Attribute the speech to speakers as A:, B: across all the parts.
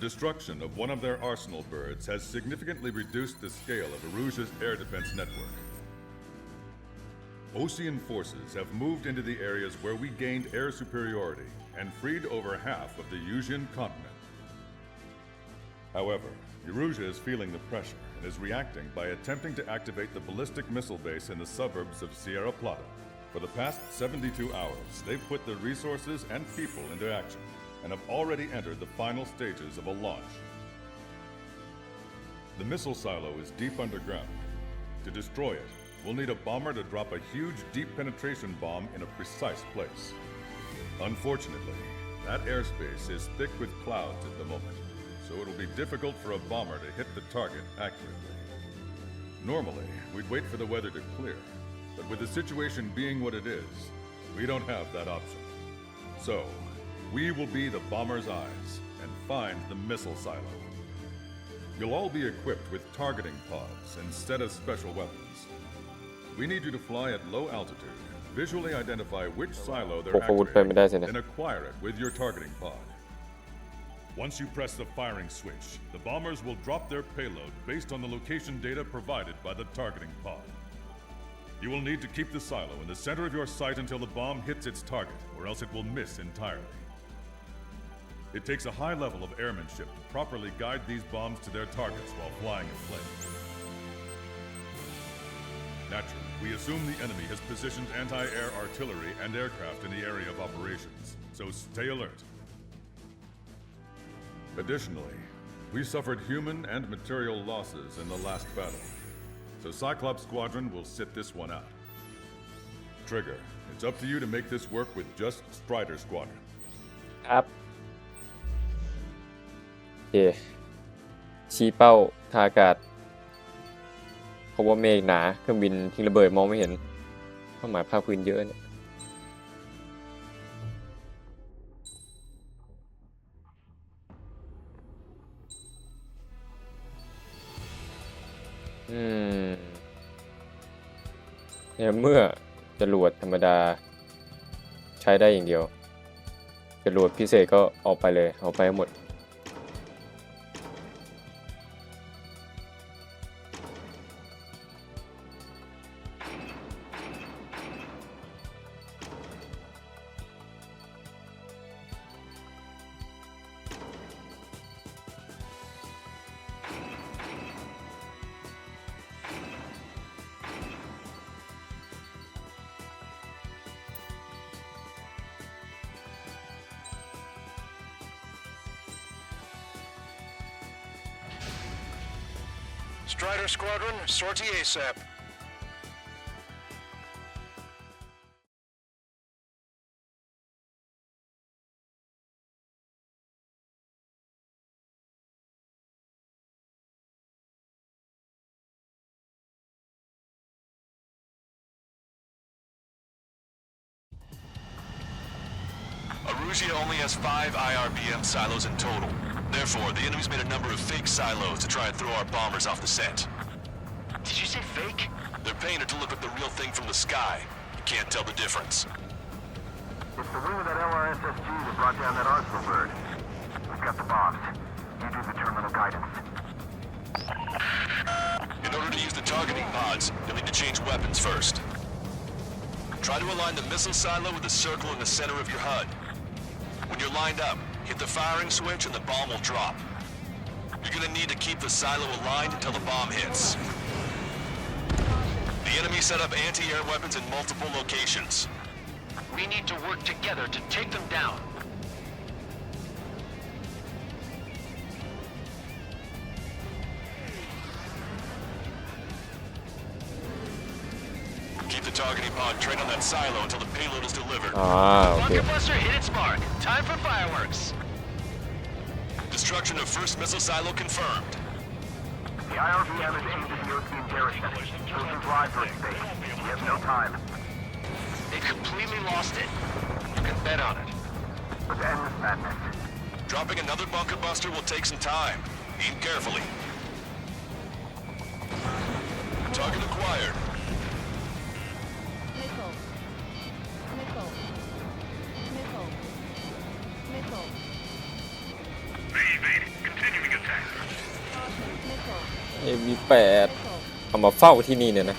A: The destruction of one of their arsenal birds has significantly reduced the scale of Aruja's air defense network. Ocean forces have moved into the areas where we gained air superiority and freed over half of the Yusian continent. However, Erusia is feeling the pressure and is reacting by attempting to activate the ballistic missile base in the suburbs of Sierra Plata. For the past 72 hours, they've put their resources and people into action and have already entered the final stages of a launch. The missile silo is deep underground. To destroy it, we'll need a bomber to drop a huge deep penetration bomb in a precise place. Unfortunately, that airspace is thick with clouds at the moment, so it'll be difficult for a bomber to hit the target accurately. Normally, we'd wait for the weather to clear, but with the situation being what it is, we don't have that option. So, we will be the bomber's eyes and find the missile silo. You'll all be equipped with targeting pods instead of special weapons. We need you to fly at low altitude, visually identify which silo they're activating, and acquire it with your targeting pod. Once you press the firing switch, the bombers will drop their payload based on the location data provided by the targeting pod. You will need to keep the silo in the center of your sight until the bomb hits its target, or else it will miss entirely. It takes a high level of airmanship to properly guide these bombs to their targets while flying in plane. Naturally, we assume the enemy has positioned anti-air artillery and aircraft in the area of operations, so stay alert. Additionally, we suffered human and material losses in the last battle, so Cyclops Squadron will sit this one out. Trigger, it's up to you to make this work with just Strider Squadron.
B: App. เค ชี้เป้าทาอากาศเพราะว่าเมฆหนาเครื่องบินทิ้งระเบิดมองไม่เห็นเป้าหมายภาคพื้นเยอะเนี่ยอืมเนี่ยเมื่อจรวดธรรมดาใช้ได้อย่างเดียวจรวดพิเศษก็ออกไปเลยเอาไปหมด
C: Strider Squadron, sortie ASAP.
D: Arusia only has five IRBM silos in total. Therefore, the enemy's made a number of fake silos to try and throw our bombers off the scent.
C: Did you say fake?
D: They're painted to look like the real thing from the sky. You can't tell the difference.
E: It's the wing of that LRSSG that brought down that Arsenal bird. We've got the bombs. You do the terminal guidance.
D: In order to use the targeting pods, you'll need to change weapons first. Try to align the missile silo with the circle in the center of your HUD. When you're lined up, hit the firing switch and the bomb will drop. You're gonna need to keep the silo aligned until the bomb hits. The enemy set up anti-air weapons in multiple locations.
C: We need to work together to take them down.
D: Train on that silo until the payload is delivered.
B: Ah, okay.
C: Bunker Buster hit its mark. Time for fireworks.
D: Destruction of first missile silo confirmed.
E: The IRVM is aimed at the European terrorists. Chosen drive for space. We have no time.
C: They completely lost it. You can bet on it.
E: Let's end this madness.
D: Dropping another bunker buster will take some time. Aim carefully. Target acquired.
F: มีแป
B: ดเอามาเฝ้าที่นี่เนี่ยนะ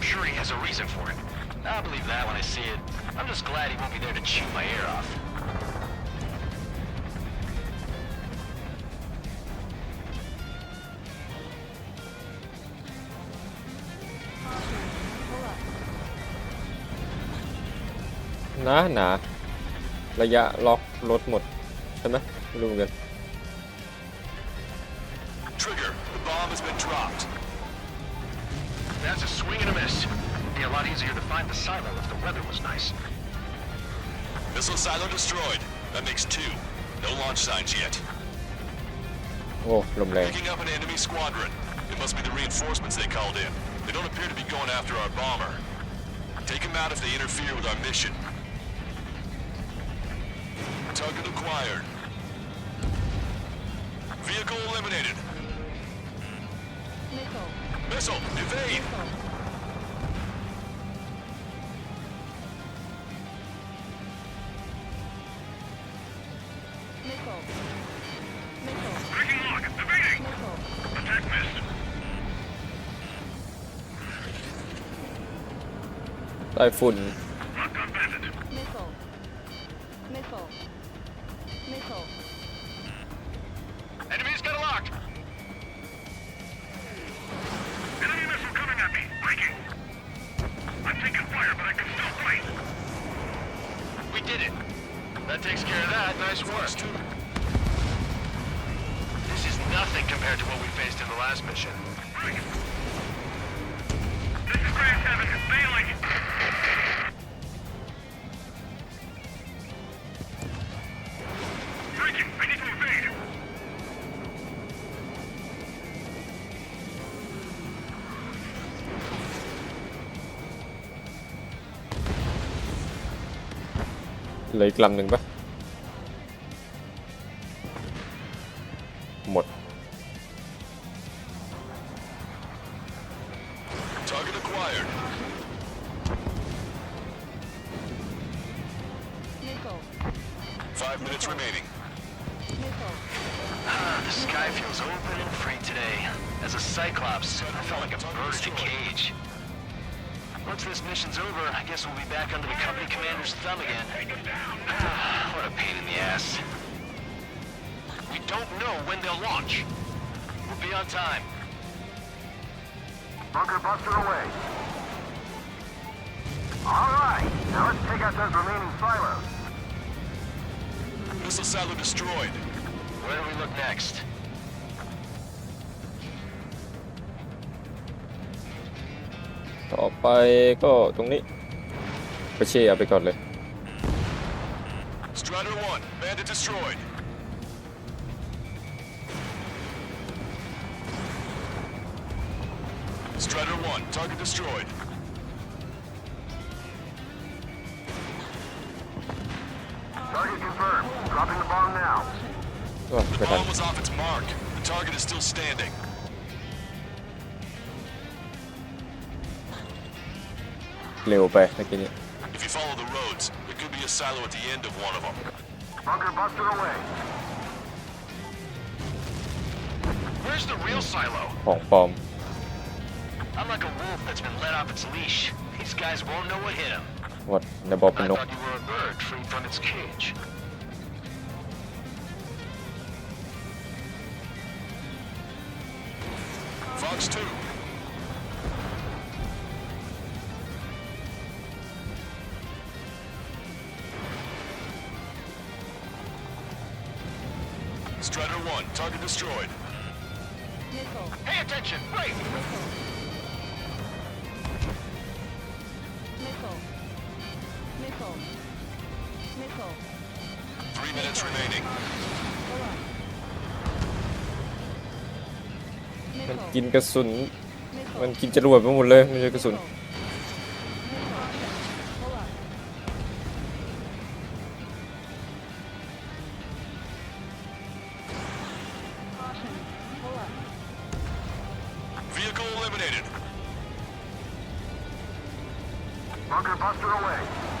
C: I'm sure he has a reason for it. I'll believe that when I see it. I'm just glad he won't be there to chew my ear off.
F: Pull up.
B: หนาหนาระยะล็อกรถหมด ใช่ไหมไม่รู้เหมือนกัน
D: Trigger, the bomb has been dropped.
C: that's a swing and a miss. It'd be a lot easier to find the silo if the weather was nice.
D: Missile silo destroyed. That makes two. No launch signs yet.
B: Oh, lovely.
D: Picking up an enemy squadron. It must be the reinforcements they called in. They don't appear to be going after our bomber. Take them out if they interfere with our mission. Target acquired. Vehicle eliminated.
F: Missile,
D: evade!
F: Missile.
E: Breaking lock. Attack missed.
C: Takes care of that. Nice work. This is nothing compared to what we faced in the last mission.
E: This is Grand Seven. failing. I need to evade.
B: lấy lầm đừng bắt หนึ่งปะหมด
D: Target acquired.
F: Missile.
D: Five minutes remaining.
F: Missile.
C: Ah, the sky feels open and free today. As a Cyclops, I felt like a bird in a cage. Once this mission's over, I guess we'll be back under the company commander's thumb again. Ah, what a pain in the ass. We don't know when they'll launch. We'll be on time.
E: Bunker buster away. All right. Now let's take out those remaining silos.
D: Missile silo destroyed.
C: Where do we look next?
B: ต่อไปก็ตรงนี้ ไปเชียร์ไปก่อนเลย
D: Strider 1, bandit destroyed. Strider 1, target destroyed.
E: Target confirmed. Dropping the bomb now.
B: Oh,
D: the bomb was off its mark. The target is still standing.
B: Little bit, making.
D: If you follow the roads, there could be a silo at the end of one of them.
E: Bunker busted away.
C: Where's the real silo?
B: Oh,
C: bomb like a wolf that's been let off its leash. These guys won't know what hit
B: them.
C: What? you were a bird trained Ne its cage.
D: Fox 2. Strider 1, target destroyed.
C: Pay attention, break!
F: โกะไม่โกะ
D: Three minutes remaining.
F: ก็บอกไม่
B: มั
F: น
B: กินกระสุนมันกินจรวดไปหมดเลยไม่ใช่กระสุน
D: Vehicle eliminated.
E: Bunker buster away.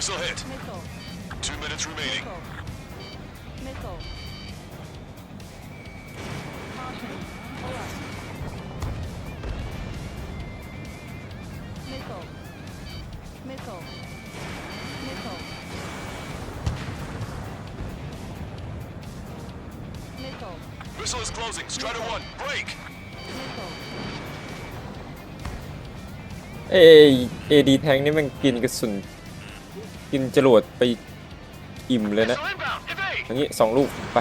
F: Missile
D: hit.
F: Missile.
D: Two minutes remaining.
F: Missile. Missile. Caution. Go up. Missile. Missile. Missile. Missile.
D: Missile is closing. Strider 1, break.
F: Missile.
B: เอเอดีแทงนี่มันกินกระสุน กินจรวดไปอิ่มเลยนะอย่างนี้สองลูกไป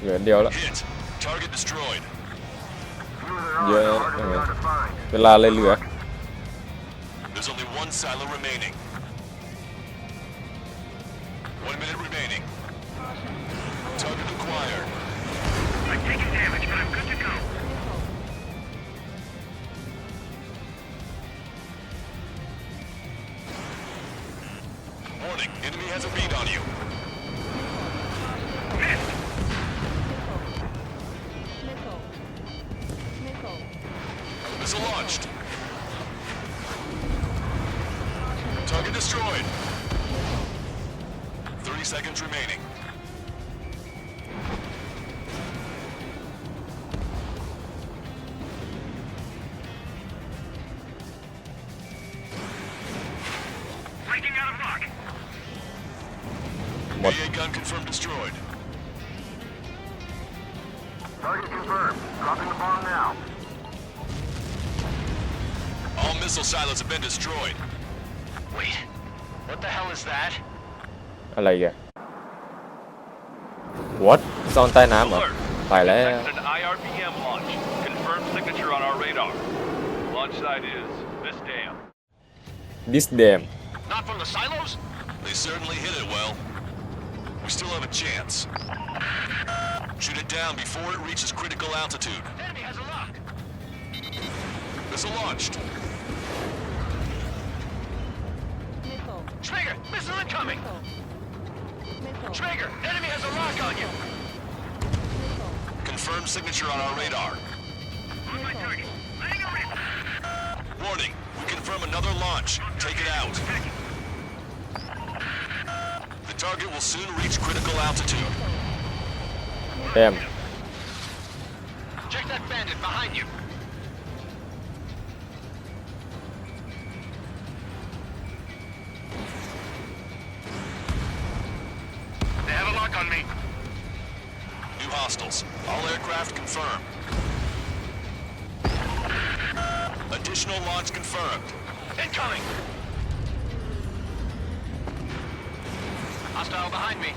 B: เหลือเดียว
E: แล้ว
B: เย
E: อะ
B: เวลาเลยเหลือ
D: destroyed.
E: Target confirmed. Dropping the bomb now.
D: All missile silos have been destroyed.
C: Wait, what the hell is that?
B: อะไรแก what ซ่อนใต้น้ำเหรอ ตายแล้ว
G: Detected an IRBM launch. Confirmed signature on our radar. Launch site is this dam.
B: this damn
C: Not from the silos?
D: They certainly hit it well. We still have a chance. Shoot it down before it reaches critical altitude.
C: Enemy has a lock.
D: Missile launched.
F: Missile.
C: Schrager, missile incoming.
F: Missile. Missile.
C: Schrager, enemy has a lock on you.
F: Missile.
D: Confirmed signature on our radar.
F: Missile.
D: Warning, we confirm another launch. Take it out. The target will soon reach critical altitude.
B: damn
C: Check that bandit behind you. They have a lock on me.
D: New hostiles. All aircraft confirmed. Additional launch confirmed.
C: Incoming. Hostile behind me.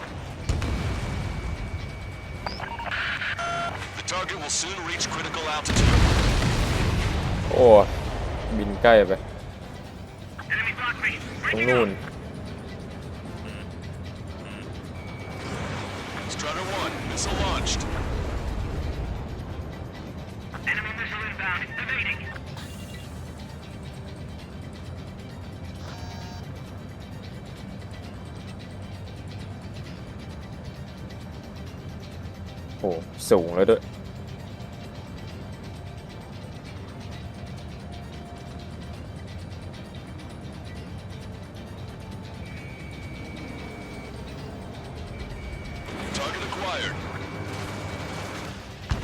D: The target will soon reach critical altitude.
B: โอ้บินใกล้ไป
C: Enemy block me.
B: ตรงนู่น โอ้สูงแล้วด้วย
D: Target acquired.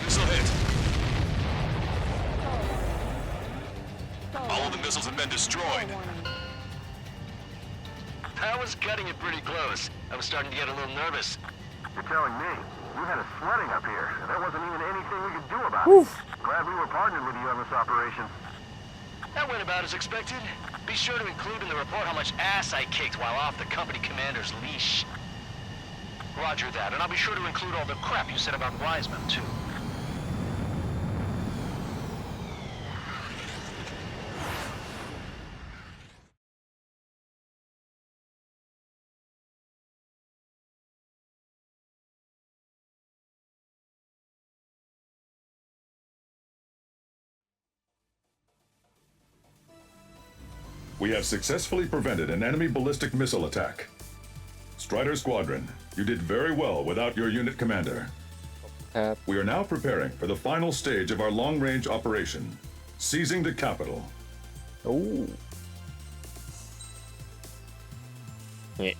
D: Missile hit.
F: Stall
D: All of the
F: warning.
D: missiles have been
F: Stall
D: destroyed.
F: warning.
C: That was cutting it pretty close. I was starting to get a little nervous.
E: You're telling me you had us sweating up here, and there wasn't even anything we could do about it. Glad we were partnered with you on this operation.
C: That went about as expected. Be sure to include in the report how much ass I kicked while off the company commander's leash. Roger that, and I'll be sure to include all the crap you said about Wiseman, too.
A: We have successfully prevented an enemy ballistic missile attack. Strider Squadron, you did very well without your unit commander. We are now preparing for the final stage of our long-range operation, seizing the capital.
B: Oh. Wait.